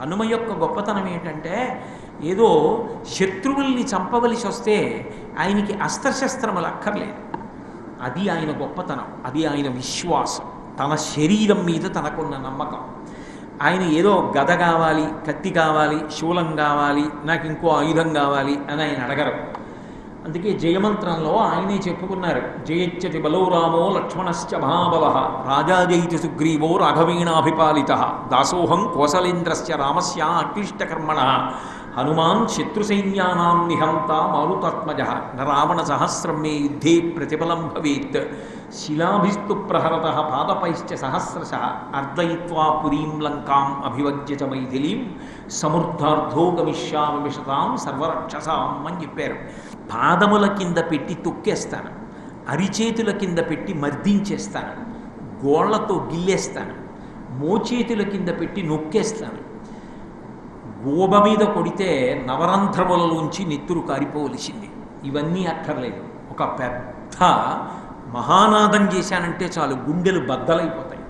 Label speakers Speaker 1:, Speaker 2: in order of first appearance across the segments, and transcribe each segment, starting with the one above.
Speaker 1: హనుమ యొక్క గొప్పతనం ఏంటంటే ఏదో శత్రువుల్ని చంపవలసి వస్తే ఆయనకి అస్త్రశస్త్రములు అక్కర్లేదు. అది ఆయన గొప్పతనం అది ఆయన విశ్వాసం. తన శరీరం మీద తనకున్న నమ్మకం. ఆయన ఏదో గద కావాలి కత్తి కావాలి శూలం కావాలి నాకు ఇంకో ఆయుధం కావాలి అని ఆయన అడగరు. అందుకే జయమంత్రంలో ఆయనే చెప్పుకున్నారు. జయచ్చతి బలో రామో లక్ష్మణశ్చ మహాబల. రాజాజయితి సుగ్రీవో రాఘవీణాభిపాలిత. దాసోహం కోసలేంద్రస్య రామస్య అక్లిష్టకర్మణ. హనుమాన్ శత్రుసైన్యానాం నిహంత మారుతాత్మజ. రావణ సహస్రం మే యుద్ధే ప్రతిఫలం భవేత్. శిలాభిస్తు ప్రహరత పాదపైశ్చ సహస్రశ. అర్దయిత్వా పురీం లంకాం అభివజ్య చ మైథిలీం సమృద్ధార్థో గమిష్యామి విషతాం సర్వరక్షసాం అని చెప్పారు. పాదముల కింద పెట్టి తొక్కేస్తాను. అరిచేతుల కింద పెట్టి మర్దించేస్తాను. గోళ్ళతో గిల్లేస్తాను. మోచేతుల కింద పెట్టి నొక్కేస్తాను. గోబ మీద కొడితే నవరంధ్రములలోంచి నెత్తురు కారిపోవలసింది. ఇవన్నీ అక్కర్లేదు ఒక పెద్ద మహానాదం చేశానంటే చాలు గుండెలు బద్దలైపోతాయి.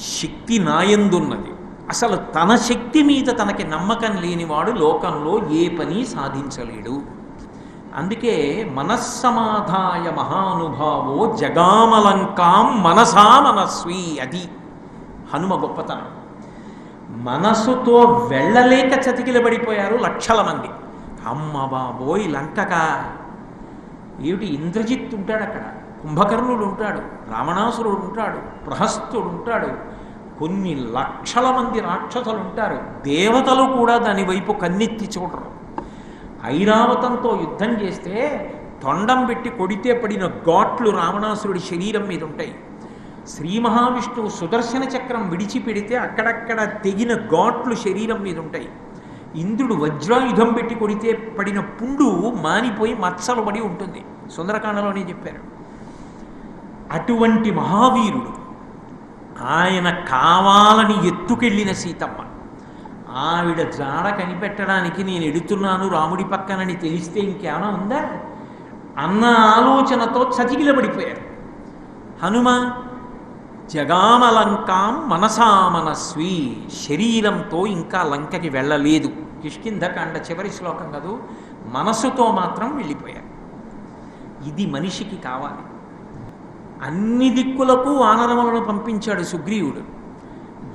Speaker 1: శక్తి నాయందున్నది. అసలు తన శక్తి మీద తనకి నమ్మకం లేనివాడు లోకంలో ఏ పని సాధించలేడు. అందుకే మనస్సమాధాయ మహానుభావో జగామలంకాం మనసా మనస్వి అది హనుమ గొప్పతనం. మనసుతో వెళ్ళలేక చతికిలబడిపోయారు లక్షల మంది. అమ్మ బాబోయ్ లంకగా ఏమిటి ఇంద్రజిత్ ఉంటాడు అక్కడ కుంభకర్ణుడు ఉంటాడు రావణాసురుడు ఉంటాడు ప్రహస్తుడు ఉంటాడు కొన్ని లక్షల మంది రాక్షసులు ఉంటారు. దేవతలు కూడా దాని వైపు కన్నెత్తి చూడరు. ఐరావతంతో యుద్ధం చేస్తే తొండం పెట్టి కొడితే పడిన ఘాట్లు రావణాసురుడి శరీరం మీద ఉంటాయి. శ్రీ మహావిష్ణువు సుదర్శన చక్రం విడిచిపెడితే అక్కడక్కడ తెగిన ఘాట్లు శరీరం మీద ఉంటాయి. ఇంద్రుడు వజ్రాయుధం పెట్టి కొడితే పడిన పుండు మానిపోయి మచ్చలు పడి ఉంటుంది. సుందరకాండలోనే చెప్పారు. అటువంటి మహావీరుడు ఆయన కావాలని ఎత్తుకెళ్ళిన సీతమ్మ. ఆవిడ జాడ కనిపెట్టడానికి నేను ఎడుతున్నాను రాముడి పక్కనని తెలిస్తే ఇంకేమైనా ఉందా? అన్న ఆలోచనతో చతికిలబడిపోయారు. హనుమ జగామలంకాం మనసా మనస్వి శరీరంతో ఇంకా లంకకి వెళ్ళలేదు. కిష్కింధకాండ చివరి శ్లోకం కదూ మనసుతో మాత్రం వెళ్ళిపోయారు. ఇది మనిషికి కావాలి. అన్ని దిక్కులకు వానరములను పంపించాడు సుగ్రీవుడు.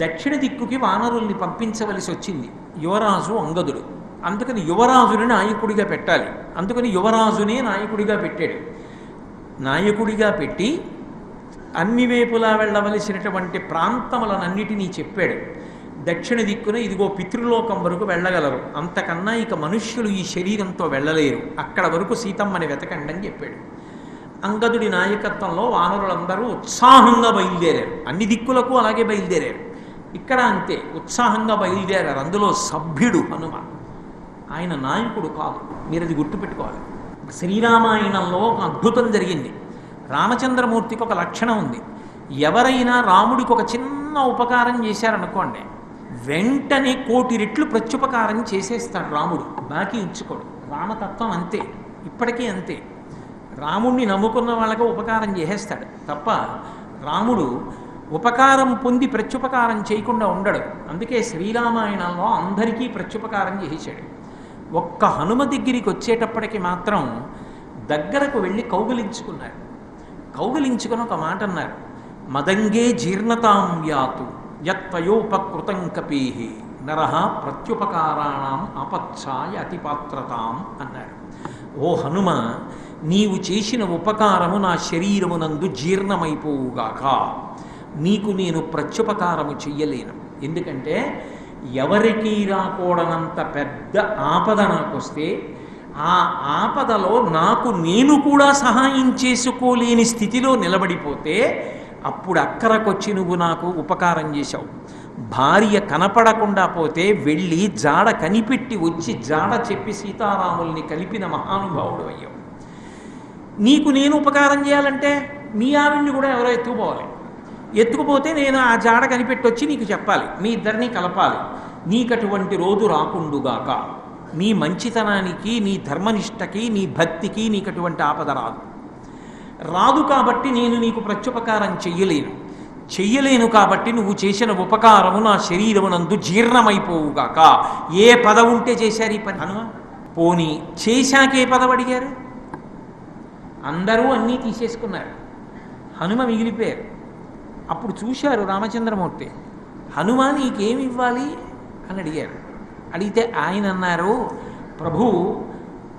Speaker 1: దక్షిణ దిక్కుకి వానరుల్ని పంపించవలసి వచ్చింది. యువరాజు అంగదుడు. అందుకని యువరాజుని నాయకుడిగా పెట్టాలి. అందుకని యువరాజునే నాయకుడిగా పెట్టాడు. నాయకుడిగా పెట్టి అన్ని వైపులా వెళ్ళవలసినటువంటి ప్రాంతములనన్నిటినీ చెప్పాడు. దక్షిణ దిక్కున ఇదిగో పితృలోకం వరకు వెళ్ళగలరు. అంతకన్నా ఇక మనుష్యులు ఈ శరీరంతో వెళ్ళలేరు. అక్కడ వరకు సీతమ్మని వెతకండి అని చెప్పాడు. అంగదుడి నాయకత్వంలో వానరులందరూ ఉత్సాహంగా బయలుదేరారు. అన్ని దిక్కులకు అలాగే బయలుదేరారు. ఇక్కడ అంతే ఉత్సాహంగా బయలుదేరారు. అందులో సభ్యుడు హనుమ ఆయన నాయకుడు కాదు. మీరు అది గుర్తుపెట్టుకోవాలి. శ్రీరామాయణంలో ఒక అద్భుతం జరిగింది. రామచంద్రమూర్తికి ఒక లక్షణం ఉంది. ఎవరైనా రాముడికి ఒక చిన్న ఉపకారం చేశారనుకోండి వెంటనే కోటి రెట్లు ప్రత్యుపకారం చేసేస్తాడు రాముడు. బాకీ ఉంచుకోడు. రామతత్వం అంతే. ఇప్పటికీ అంతే. రాముణ్ణి నమ్ముకున్న వాళ్ళకి ఉపకారం చేసేస్తాడు. తప్ప రాముడు ఉపకారం పొంది ప్రత్యుపకారం చేయకుండా ఉండడు. అందుకే శ్రీరామాయణంలో అందరికీ ప్రత్యుపకారం చేసేశాడు. ఒక్క హనుమ దగ్గరికి వచ్చేటప్పటికి మాత్రం దగ్గరకు వెళ్ళి కౌగిలించుకున్నారు కౌగిలించుకుని ఒక మాట అన్నారు. మదంగే జీర్ణతాం యాతు యత్వయోపకృతం కపీహి నరహ ప్రత్యుపకారాణం అపచ్ఛాయ అతిపాత్రతాం అన్నారు. ఓ హనుమ నీవు చేసిన ఉపకారము నా శరీరమునందు జీర్ణమైపోవుగాక. నీకు నేను ప్రత్యుపకారము చెయ్యలేను. ఎందుకంటే ఎవరికీ రాకూడనంత పెద్ద ఆపద నాకు వస్తే ఆ ఆపదలో నాకు నేను కూడా సహాయం చేసుకోలేని స్థితిలో నిలబడిపోతే అప్పుడు అక్కరకొచ్చి నువ్వు నాకు ఉపకారం చేశావు. భార్య కనపడకుండా పోతే వెళ్ళి జాడ కనిపెట్టి వచ్చి జాడ చెప్పి సీతారాముల్ని కలిపిన మహానుభావుడు అయ్యావు. నీకు నేను ఉపకారం చేయాలంటే మీ ఆవిడ్ని కూడా ఎవరో ఎత్తుకుపోవాలి. ఎత్తుకుపోతే నేను ఆ జాడ కనిపెట్టి వచ్చి నీకు చెప్పాలి. మీ ఇద్దరిని కలపాలి. నీకటువంటి రోజు రాకుండుగాక. నీ మంచితనానికి నీ ధర్మనిష్టకి నీ భక్తికి నీకటువంటి ఆపద రాదు. రాదు కాబట్టి నేను నీకు ప్రత్యుపకారం చెయ్యలేను. చెయ్యలేను కాబట్టి నువ్వు చేసిన ఉపకారము నా శరీరమునందు జీర్ణమైపోవుగాక. ఏ పదవుంటే ఉంటే చేశారు ఈ పని? పోని చేశాకే ఏ అడిగారు అందరూ అన్నీ తీసేసుకున్నారు. హనుమ మిగిలిపోయారు. అప్పుడు చూశారు రామచంద్రమూర్తి హనుమ నీకేమి ఇవ్వాలి? అని అడిగారు. అడిగితే ఆయన అన్నారు ప్రభు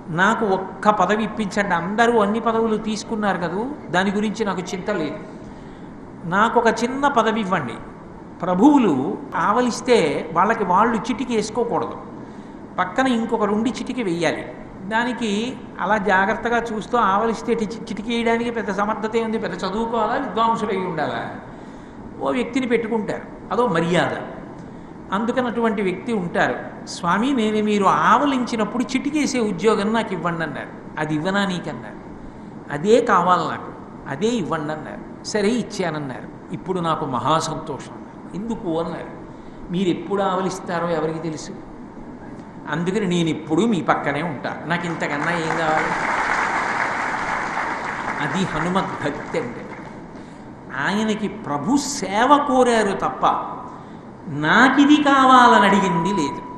Speaker 1: నాకు ఒక్క పదవి ఇప్పించండి. అందరూ అన్ని పదవులు తీసుకున్నారు కదూ దాని గురించి నాకు చింత లేదు. నాకు ఒక చిన్న పదవి ఇవ్వండి. ప్రభువులు ఆవలిస్తే వాళ్ళకి వాళ్ళు చిటికి వేసుకోకూడదు. పక్కన ఇంకొకరుండి చిటికి వెయ్యాలి దానికి అలా జాగ్రత్తగా చూస్తూ ఆవలిస్తే చిటికేయడానికి పెద్ద సమర్థత ఉంది పెద్ద చదువుకోవాలా? విద్వాంసులు అయి ఉండాలా? ఓ వ్యక్తిని పెట్టుకుంటారు. అదో మర్యాద. అందుకనటువంటి వ్యక్తి ఉంటారు. స్వామి నేను మీరు ఆవలించినప్పుడు చిటికేసే ఉద్యోగం నాకు ఇవ్వండి అన్నారు. అది ఇవ్వనా నీకన్నారు? అదే కావాలి నాకు. అదే ఇవ్వండి అన్నారు. సరే ఇచ్చానన్నారు. ఇప్పుడు నాకు మహా సంతోషం ఎందుకు? అన్నారు. మీరు ఎప్పుడు ఆవలిస్తారో ఎవరికి తెలుసు? అందుకని నేను ఇప్పుడు మీ పక్కనే ఉంటా. నాకు ఇంతకన్నా ఏం కావాలి? అది హనుమద్భక్తి అంటే ఆయనకి ప్రభు సేవ కోరారు తప్ప నాకిది కావాలని అడిగింది లేదు.